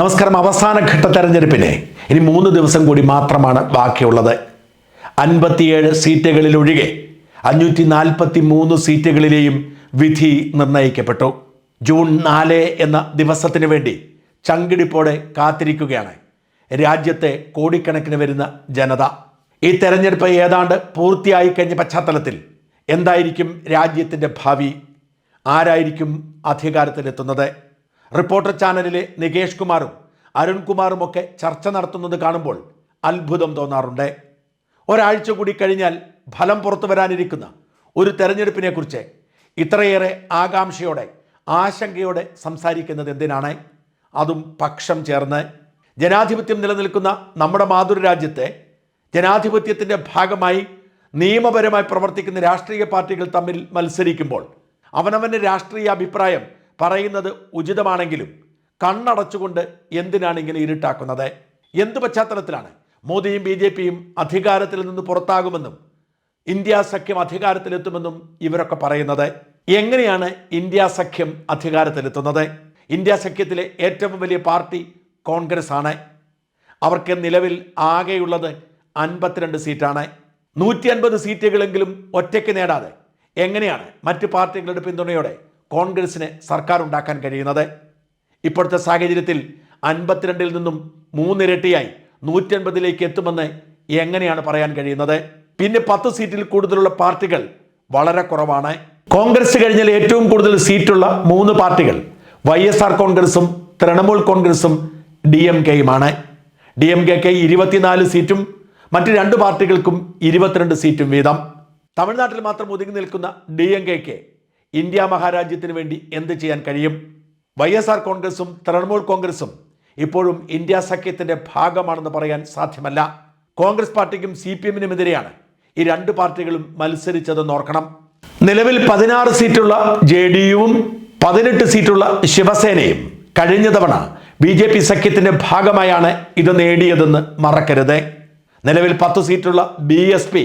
നമസ്കാരം. അവസാന ഘട്ട തെരഞ്ഞെടുപ്പിന് ഇനി മൂന്ന് ദിവസം കൂടി മാത്രമാണ് ബാക്കിയുള്ളത്. അൻപത്തിയേഴ് സീറ്റുകളിലൊഴികെ അഞ്ഞൂറ്റി നാൽപ്പത്തി മൂന്ന് സീറ്റുകളിലെയും വിധി നിർണയിക്കപ്പെട്ടു. ജൂൺ നാല് എന്ന ദിവസത്തിന് വേണ്ടി ചങ്കിടിപ്പോടെ കാത്തിരിക്കുകയാണ് രാജ്യത്തെ കോടിക്കണക്കിന് വരുന്ന ജനത. ഈ തെരഞ്ഞെടുപ്പ് ഏതാണ്ട് പൂർത്തിയായി കഴിഞ്ഞ പശ്ചാത്തലത്തിൽ എന്തായിരിക്കും രാജ്യത്തിന്റെ ഭാവി? ആരായിരിക്കും അധികാരത്തിലെത്തുന്നത്? റിപ്പോർട്ടർ ചാനലിലെ നികേഷ് കുമാറും അരുൺകുമാറും ഒക്കെ ചർച്ച നടത്തുന്നത് കാണുമ്പോൾ അത്ഭുതം തോന്നാറുണ്ട്. ഒരാഴ്ച കൂടി കഴിഞ്ഞാൽ ഫലം പുറത്തു വരാനിരിക്കുന്ന ഒരു തെരഞ്ഞെടുപ്പിനെക്കുറിച്ച് ഇത്രയേറെ ആകാംക്ഷയോടെ ആശങ്കയോടെ സംസാരിക്കുന്നത് എന്തിനാണ്? അതും പക്ഷം ചേർന്ന്. ജനാധിപത്യം നിലനിൽക്കുന്ന നമ്മുടെ മാതൃരാജ്യത്തെ ജനാധിപത്യത്തിന്റെ ഭാഗമായി നിയമപരമായി പ്രവർത്തിക്കുന്ന രാഷ്ട്രീയ പാർട്ടികൾ തമ്മിൽ മത്സരിക്കുമ്പോൾ അവനവന്റെ രാഷ്ട്രീയ അഭിപ്രായം പറയുന്നത് ഉചിതമാണെങ്കിലും കണ്ണടച്ചുകൊണ്ട് എന്തിനാണ് ഇങ്ങനെ ഇരുട്ടാക്കുന്നത്? എന്ത് പശ്ചാത്തലത്തിലാണ്? മോദിയും ബി ജെ പിയും അധികാരത്തിൽ നിന്ന് പുറത്താകുമെന്നും ഇന്ത്യ സഖ്യം അധികാരത്തിലെത്തുമെന്നും ഇവരൊക്കെ പറയുന്നത്. എങ്ങനെയാണ് ഇന്ത്യ സഖ്യം അധികാരത്തിലെത്തുന്നത്? ഇന്ത്യ സഖ്യത്തിലെ ഏറ്റവും വലിയ പാർട്ടി കോൺഗ്രസ് ആണ് അവർക്ക് നിലവിൽ ആകെയുള്ളത് അൻപത്തിരണ്ട് സീറ്റാണ്. നൂറ്റി അൻപത് സീറ്റുകളെങ്കിലും ഒറ്റയ്ക്ക് നേടാതെ എങ്ങനെയാണ് മറ്റ് പാർട്ടികളുടെ പിന്തുണയോടെ കോൺഗ്രസിന് സർക്കാർ ഉണ്ടാക്കാൻ കഴിയുന്നത്. ഇപ്പോഴത്തെ സാഹചര്യത്തിൽ അൻപത്തിരണ്ടിൽ നിന്നും മൂന്നിരട്ടിയായി നൂറ്റി അൻപതിലേക്ക് എത്തുമെന്ന് എങ്ങനെയാണ് പറയാൻ കഴിയുന്നത്? പിന്നെ പത്ത് സീറ്റിൽ കൂടുതലുള്ള പാർട്ടികൾ വളരെ കുറവാണ്. കോൺഗ്രസ് കഴിഞ്ഞാൽ ഏറ്റവും കൂടുതൽ സീറ്റുള്ള മൂന്ന് പാർട്ടികൾ വൈ എസ് ആർ കോൺഗ്രസും തൃണമൂൽ കോൺഗ്രസും ഡി എം കെയുമാണ്. ഡി എം കെക്ക് ഇരുപത്തിനാല് സീറ്റും മറ്റ് രണ്ട് പാർട്ടികൾക്കും ഇരുപത്തിരണ്ട് സീറ്റും വീതം. തമിഴ്നാട്ടിൽ മാത്രം ഒതുങ്ങി നിൽക്കുന്ന ഡി എം കെക്ക് ഇന്ത്യ മഹാരാജ്യത്തിന് വേണ്ടി എന്ത് ചെയ്യാൻ കഴിയും? വൈ എസ് ആർ കോൺഗ്രസും തൃണമൂൽ കോൺഗ്രസും ഇപ്പോഴും ഇന്ത്യ സഖ്യത്തിന്റെ ഭാഗമാണെന്ന് പറയാൻ സാധ്യമല്ല. കോൺഗ്രസ് പാർട്ടിക്കും സി പി എമ്മിനുമെതിരെയാണ് ഈ രണ്ട് പാർട്ടികളും മത്സരിച്ചതെന്ന് ഓർക്കണം. നിലവിൽ പതിനാറ് സീറ്റുള്ള ജെ ഡി യുവും പതിനെട്ട് സീറ്റുള്ള ശിവസേനയും കഴിഞ്ഞ തവണ ബി ജെ പി സഖ്യത്തിന്റെ ഭാഗമായാണ് ഇത് നേടിയതെന്ന് മറക്കരുത്. നിലവിൽ പത്ത് സീറ്റുള്ള ബി എസ് പി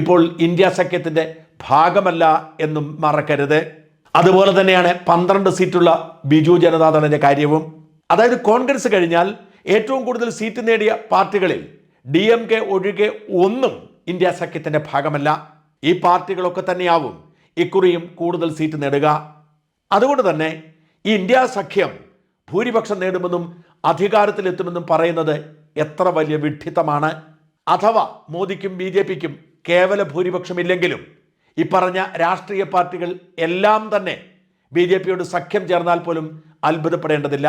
ഇപ്പോൾ ഇന്ത്യ സഖ്യത്തിന്റെ ഭാഗമല്ല എന്നും മറക്കരുത്. അതുപോലെ തന്നെയാണ് പന്ത്രണ്ട് സീറ്റുള്ള ബിജു ജനതാദളിന്റെ കാര്യവും. അതായത് കോൺഗ്രസ് കഴിഞ്ഞാൽ ഏറ്റവും കൂടുതൽ സീറ്റ് നേടിയ പാർട്ടികളിൽ ഡി എം കെ ഒഴികെ ഒന്നും ഇന്ത്യ സഖ്യത്തിന്റെ ഭാഗമല്ല. ഈ പാർട്ടികളൊക്കെ തന്നെയാവും ഇക്കുറിയും കൂടുതൽ സീറ്റ് നേടുക. അതുകൊണ്ട് തന്നെ ഈ ഇന്ത്യ സഖ്യം ഭൂരിപക്ഷം നേടുമെന്നും അധികാരത്തിലെത്തുമെന്നും പറയുന്നത് എത്ര വലിയ വിഡ്ഢിത്തമാണ്. അഥവാ മോദിക്കും ബി കേവല ഭൂരിപക്ഷമില്ലെങ്കിലും ഈ പറഞ്ഞ രാഷ്ട്രീയ പാർട്ടികൾ എല്ലാം തന്നെ ബി ജെ പിയോട് സഖ്യം ചേർന്നാൽ പോലും അത്ഭുതപ്പെടേണ്ടതില്ല.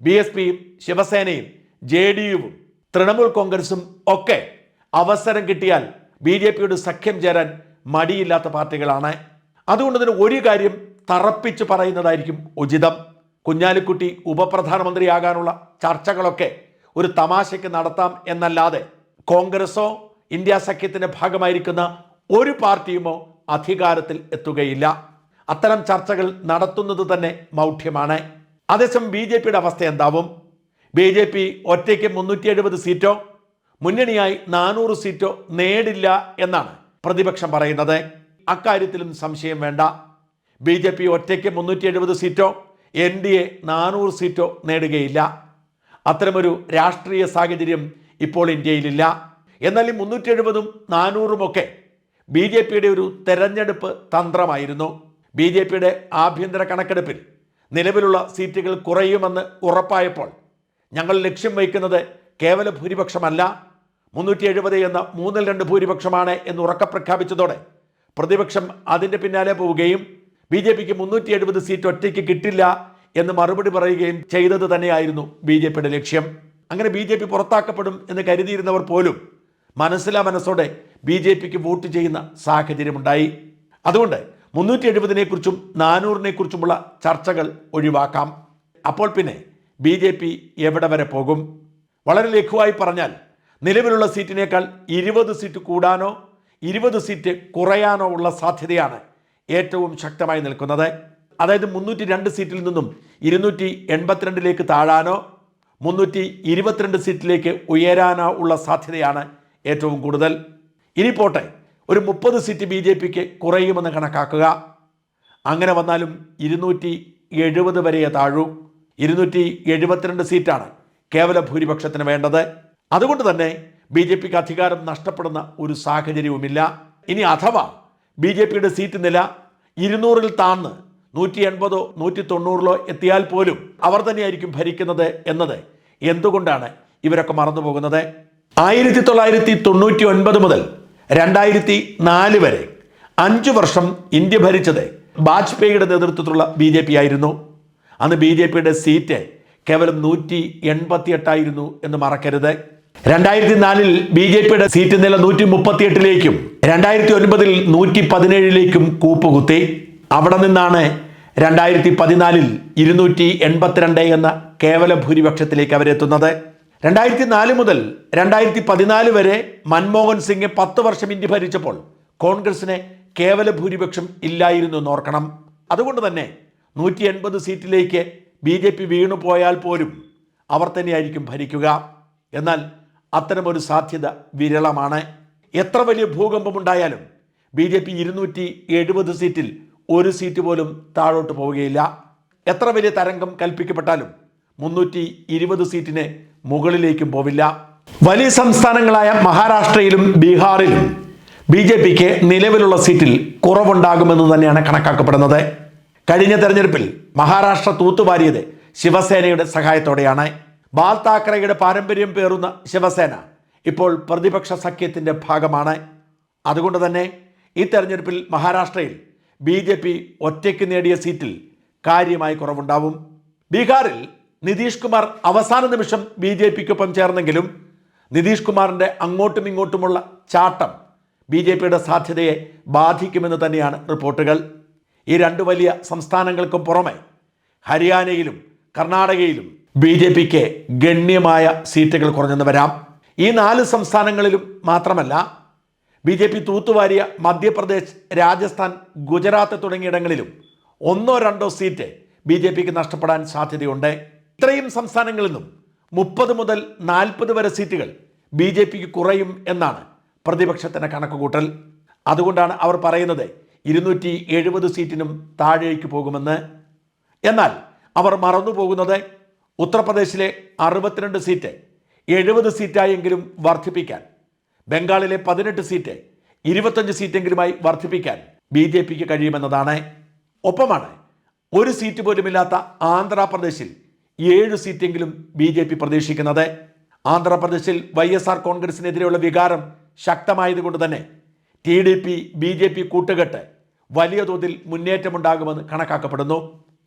ബി എസ് പിയും ശിവസേനയും ജെ ഡി യുവും തൃണമൂൽ കോൺഗ്രസും ഒക്കെ അവസരം കിട്ടിയാൽ ബി ജെ പിയോട് സഖ്യം ചേരാൻ മടിയില്ലാത്ത പാർട്ടികളാണ്. അതുകൊണ്ട് തന്നെ ഒരു കാര്യം തറപ്പിച്ച് പറയുന്നതായിരിക്കും ഉചിതം. കുഞ്ഞാലിക്കുട്ടി ഉപപ്രധാനമന്ത്രിയാകാനുള്ള ചർച്ചകളൊക്കെ ഒരു തമാശയ്ക്ക് നടത്താം എന്നല്ലാതെ കോൺഗ്രസോ ഇന്ത്യ സഖ്യത്തിന്റെ ഭാഗമായിരിക്കുന്ന ഒരു പാർട്ടിയുമോ അധികാരത്തിൽ എത്തുകയില്ല. അത്തരം ചർച്ചകൾ നടത്തുന്നത് തന്നെ മൗഢ്യമാണ്. അതേസമയം ബി ജെ പിയുടെ അവസ്ഥ എന്താവും? ബി ജെ പി ഒറ്റയ്ക്ക് മുന്നൂറ്റി എഴുപത് സീറ്റോ മുന്നണിയായി നാനൂറ് സീറ്റോ നേടില്ല എന്നാണ് പ്രതിപക്ഷം പറയുന്നത്. അക്കാര്യത്തിലും സംശയം വേണ്ട. ബി ജെ പി ഒറ്റയ്ക്ക് മുന്നൂറ്റി എഴുപത് സീറ്റോ എൻ ഡി എ നാനൂറ് സീറ്റോ നേടുകയില്ല. അത്തരമൊരു രാഷ്ട്രീയ സാഹചര്യം ഇപ്പോൾ ഇന്ത്യയിലില്ല. എന്നാൽ ഈ മുന്നൂറ്റി എഴുപതും നാനൂറും ഒക്കെ ബി ജെ പിയുടെ ഒരു തെരഞ്ഞെടുപ്പ് തന്ത്രമായിരുന്നു. ബി ജെ പിയുടെ ആഭ്യന്തര കണക്കെടുപ്പിൽ നിലവിലുള്ള സീറ്റുകൾ കുറയുമെന്ന് ഉറപ്പായപ്പോൾ ഞങ്ങൾ ലക്ഷ്യം വയ്ക്കുന്നത് കേവല ഭൂരിപക്ഷമല്ല മുന്നൂറ്റി എഴുപത് എന്ന മൂന്നിൽ രണ്ട് ഭൂരിപക്ഷമാണ് എന്ന് ഉറക്ക പ്രഖ്യാപിച്ചതോടെ പ്രതിപക്ഷം അതിന്റെ പിന്നാലെ പോവുകയും ബി ജെ പിക്ക് മുന്നൂറ്റി എഴുപത് സീറ്റ് ഒറ്റയ്ക്ക് കിട്ടില്ല എന്ന് മറുപടി പറയുകയും ചെയ്തത് തന്നെയായിരുന്നു ബി ജെ പിയുടെ ലക്ഷ്യം. അങ്ങനെ ബി ജെ പി പുറത്താക്കപ്പെടും എന്ന് കരുതിയിരുന്നവർ പോലും മനസ്സിലാ മനസ്സോടെ ബി ജെ പിക്ക് വോട്ട് ചെയ്യുന്ന സാഹചര്യമുണ്ടായി. അതുകൊണ്ട് മുന്നൂറ്റി എഴുപതിനെ കുറിച്ചും നാനൂറിനെ കുറിച്ചുമുള്ള ചർച്ചകൾ ഒഴിവാക്കാം. അപ്പോൾ പിന്നെ ബി ജെ പി എവിടെ വരെ പോകും? വളരെ ലഘുവായി പറഞ്ഞാൽ നിലവിലുള്ള സീറ്റിനേക്കാൾ ഇരുപത് സീറ്റ് കൂടാനോ ഇരുപത് സീറ്റ് കുറയാനോ ഉള്ള സാധ്യതയാണ് ഏറ്റവും ശക്തമായി നിൽക്കുന്നത്. അതായത് മുന്നൂറ്റി രണ്ട് സീറ്റിൽ നിന്നും ഇരുന്നൂറ്റി എൺപത്തിരണ്ടിലേക്ക് താഴാനോ മുന്നൂറ്റി ഇരുപത്തിരണ്ട് സീറ്റിലേക്ക് ഉയരാനോ ഉള്ള സാധ്യതയാണ് ഏറ്റവും കൂടുതൽ. ഇനി പോട്ടെ. ഒരു മുപ്പത് സീറ്റ് ബി ജെ പിക്ക് കുറയുമെന്ന് കണക്കാക്കുക. അങ്ങനെ വന്നാലും ഇരുന്നൂറ്റി എഴുപത് വരെ താഴൂ. ഇരുന്നൂറ്റി എഴുപത്തിരണ്ട് സീറ്റാണ് കേവല ഭൂരിപക്ഷത്തിന് വേണ്ടത്. അതുകൊണ്ട് തന്നെ ബി ജെ പിക്ക് അധികാരം നഷ്ടപ്പെടുന്ന ഒരു സാഹചര്യവുമില്ല. ഇനി അഥവാ ബി ജെ പിയുടെ സീറ്റ് നില ഇരുന്നൂറിൽ താന്ന് നൂറ്റി എൺപതോ നൂറ്റി തൊണ്ണൂറിലോ എത്തിയാൽ പോലും അവർ തന്നെയായിരിക്കും ഭരിക്കുന്നത് എന്നത് എന്തുകൊണ്ടാണ് ഇവരൊക്കെ മറന്നു പോകുന്നത് ആയിരത്തി തൊള്ളായിരത്തി തൊണ്ണൂറ്റി ഒൻപത് മുതൽ രണ്ടായിരത്തി നാല് വരെ അഞ്ചു വർഷം ഇന്ത്യ ഭരിച്ചത് വാജ്പേയിയുടെ നേതൃത്വത്തിലുള്ള ബി ജെ പി ആയിരുന്നു. അന്ന് ബി ജെ പിയുടെ സീറ്റ് കേവലം നൂറ്റി എൺപത്തി എട്ടായിരുന്നു എന്ന് മറക്കരുത്. രണ്ടായിരത്തി നാലിൽ ബി ജെ പിയുടെ സീറ്റ് നില നൂറ്റി മുപ്പത്തി എട്ടിലേക്കും രണ്ടായിരത്തി ഒൻപതിൽ നൂറ്റി പതിനേഴിലേക്കും കൂപ്പുകുത്തി. അവിടെ നിന്നാണ് രണ്ടായിരത്തി പതിനാലിൽ ഇരുന്നൂറ്റി എൺപത്തിരണ്ട് എന്ന കേവല ഭൂരിപക്ഷത്തിലേക്ക് അവരെത്തുന്നത്. രണ്ടായിരത്തി നാല് മുതൽ രണ്ടായിരത്തി പതിനാല് വരെ മൻമോഹൻ സിംഗ് പത്ത് വർഷം ഇന്ത്യ ഭരിച്ചപ്പോൾ കോൺഗ്രസിന് കേവല ഭൂരിപക്ഷം ഇല്ലായിരുന്നു എന്നോർക്കണം അതുകൊണ്ട് തന്നെ നൂറ്റി എൺപത് സീറ്റിലേക്ക് ബി ജെ പി വീണു പോയാൽ പോലും അവർ തന്നെയായിരിക്കും ഭരിക്കുക. എന്നാൽ അത്തരമൊരു സാധ്യത വിരളമാണ്. എത്ര വലിയ ഭൂകമ്പമുണ്ടായാലും ബി ജെ പി ഇരുന്നൂറ്റി എഴുപത് സീറ്റിൽ ഒരു സീറ്റ് പോലും താഴോട്ട് പോവുകയില്ല. എത്ര വലിയ തരംഗം കൽപ്പിക്കപ്പെട്ടാലും മുന്നൂറ്റി ഇരുപത് സീറ്റിന് മുകളിലേക്കും പോവില്ല. വലിയ സംസ്ഥാനങ്ങളായ മഹാരാഷ്ട്രയിലും ബീഹാറിലും ബി ജെ പിക്ക് നിലവിലുള്ള സീറ്റിൽ കുറവുണ്ടാകുമെന്ന് തന്നെയാണ് കണക്കാക്കപ്പെടുന്നത്. കഴിഞ്ഞ തെരഞ്ഞെടുപ്പിൽ മഹാരാഷ്ട്ര തൂത്തുവാരിയത് ശിവസേനയുടെ സഹായത്തോടെയാണ്. ബാൽ താക്കറയുടെ പാരമ്പര്യം പേറുന്ന ശിവസേന ഇപ്പോൾ പ്രതിപക്ഷ സഖ്യത്തിന്റെ ഭാഗമാണ്. അതുകൊണ്ട് തന്നെ ഈ തെരഞ്ഞെടുപ്പിൽ മഹാരാഷ്ട്രയിൽ ബി ജെ പി ഒറ്റയ്ക്ക് നേടിയ സീറ്റിൽ കാര്യമായി കുറവുണ്ടാവും. ബീഹാറിൽ നിതീഷ് കുമാർ അവസാന നിമിഷം ബി ജെ പിക്കൊപ്പം ചേർന്നെങ്കിലും നിതീഷ് കുമാറിന്റെ അങ്ങോട്ടും ഇങ്ങോട്ടുമുള്ള ചാട്ടം ബി ജെ പിയുടെ സാധ്യതയെ ബാധിക്കുമെന്ന് തന്നെയാണ് റിപ്പോർട്ടുകൾ. ഈ രണ്ട് വലിയ സംസ്ഥാനങ്ങൾക്കും പുറമെ ഹരിയാനയിലും കർണാടകയിലും ബി ജെ പിക്ക് ഗണ്യമായ സീറ്റുകൾ കുറഞ്ഞെന്ന് വരാം. ഈ നാല് സംസ്ഥാനങ്ങളിലും മാത്രമല്ല ബി ജെ പി തൂത്തുവാരിയ മധ്യപ്രദേശ് രാജസ്ഥാൻ ഗുജറാത്ത് തുടങ്ങിയിടങ്ങളിലും ഒന്നോ രണ്ടോ സീറ്റ് ബി ജെ പിക്ക് നഷ്ടപ്പെടാൻ സാധ്യതയുണ്ട്. ഇത്രയും സംസ്ഥാനങ്ങളിൽ നിന്നും മുപ്പത് മുതൽ നാൽപ്പത് വരെ സീറ്റുകൾ ബി ജെ പിക്ക് കുറയും എന്നാണ് പ്രതിപക്ഷത്തിന്റെ കണക്കുകൂട്ടൽ. അതുകൊണ്ടാണ് അവർ പറയുന്നത് ഇരുന്നൂറ്റി എഴുപത് സീറ്റിനും താഴേക്ക് പോകുമെന്ന്. എന്നാൽ അവർ മറന്നുപോകുന്നത് ഉത്തർപ്രദേശിലെ അറുപത്തിരണ്ട് സീറ്റ് എഴുപത് സീറ്റായെങ്കിലും വർദ്ധിപ്പിക്കാൻ ബംഗാളിലെ പതിനെട്ട് സീറ്റ് ഇരുപത്തഞ്ച് സീറ്റെങ്കിലുമായി വർദ്ധിപ്പിക്കാൻ ബി ജെ പിക്ക് കഴിയുമെന്നതാണ്. ഒപ്പമാണ് ഒരു സീറ്റ് പോലുമില്ലാത്ത ആന്ധ്രാപ്രദേശിൽ ഏഴ് സീറ്റെങ്കിലും ബി ജെ പി പ്രതീക്ഷിക്കുന്നത്. ആന്ധ്രാപ്രദേശിൽ വൈ എസ് ആർ കോൺഗ്രസിനെതിരെയുള്ള വികാരം ശക്തമായതുകൊണ്ട് തന്നെ T D P B J P കൂട്ടുകെട്ട് വലിയ തോതിൽ മുന്നേറ്റമുണ്ടാകുമെന്ന് കണക്കാക്കപ്പെടുന്നു.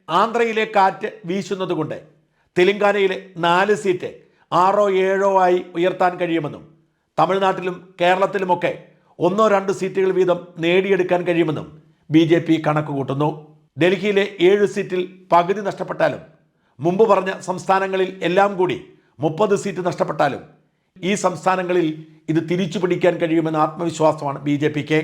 ആന്ധ്രയിലെ കാറ്റ് വീശുന്നതുകൊണ്ട് തെലങ്കാനയിലെ നാല് സീറ്റ് ആറോ ഏഴോ ആയി ഉയർത്താൻ കഴിയുമെന്നും തമിഴ്നാട്ടിലും കേരളത്തിലുമൊക്കെ ഒന്നോ രണ്ട് സീറ്റുകൾ വീതം നേടിയെടുക്കാൻ കഴിയുമെന്നും ബി ജെ പി കണക്ക് കൂട്ടുന്നു ഡൽഹിയിലെ ഏഴ് സീറ്റിൽ പകുതി നഷ്ടപ്പെട്ടാലും മുമ്പ് പറഞ്ഞ സംസ്ഥാനങ്ങളിൽ എല്ലാം കൂടി മുപ്പത് സീറ്റ് നഷ്ടപ്പെട്ടാലും ഈ സംസ്ഥാനങ്ങളിൽ ഇത് തിരിച്ചു പിടിക്കാൻ കഴിയുമെന്ന ആത്മവിശ്വാസമാണ് ബി ജെ പിക്ക്.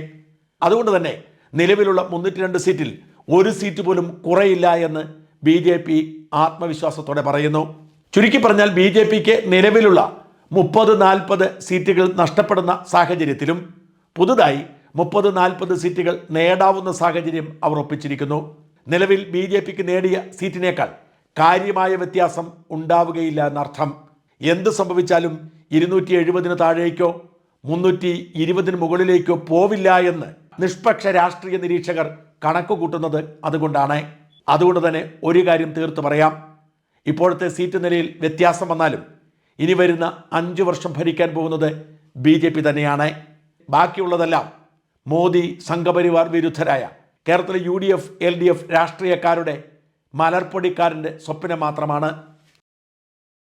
അതുകൊണ്ട് തന്നെ നിലവിലുള്ള മുന്നൂറ്റി രണ്ട് സീറ്റിൽ ഒരു സീറ്റ് പോലും കുറയില്ല എന്ന് ബി ജെ പി ആത്മവിശ്വാസത്തോടെ പറയുന്നു. ചുരുക്കി പറഞ്ഞാൽ ബി ജെ പിക്ക് നിലവിലുള്ള മുപ്പത് നാൽപ്പത് സീറ്റുകൾ നഷ്ടപ്പെടുന്ന സാഹചര്യത്തിലും പുതുതായി മുപ്പത് നാൽപ്പത് സീറ്റുകൾ നേടാവുന്ന സാഹചര്യം അവർ ഒപ്പിച്ചിരിക്കുന്നു. നിലവിൽ ബി ജെ പിക്ക് നേടിയ സീറ്റിനേക്കാൾ കാര്യമായ വ്യത്യാസം ഉണ്ടാവുകയില്ല എന്നർത്ഥം. എന്ത് സംഭവിച്ചാലും ഇരുന്നൂറ്റി എഴുപതിന് താഴേക്കോ മുന്നൂറ്റി ഇരുപതിന് മുകളിലേക്കോ പോവില്ല എന്ന് നിഷ്പക്ഷ രാഷ്ട്രീയ നിരീക്ഷകർ കണക്ക് കൂട്ടുന്നത് അതുകൊണ്ടാണ്. അതുകൊണ്ട് തന്നെ ഒരു കാര്യം തീർത്തു പറയാം. ഇപ്പോഴത്തെ സീറ്റ് നിലയിൽ വ്യത്യാസം വന്നാലും ഇനി വരുന്ന അഞ്ച് വർഷം ഭരിക്കാൻ പോകുന്നത് ബി ജെ പി തന്നെയാണ്. ബാക്കിയുള്ളതെല്ലാം മോദി സംഘപരിവാർ വിരുദ്ധരായ കേരളത്തിലെ U D F L D F രാഷ്ട്രീയക്കാരുടെ മലർപ്പൊടിക്കാരന്റെ സ്വപ്നം മാത്രമാണ്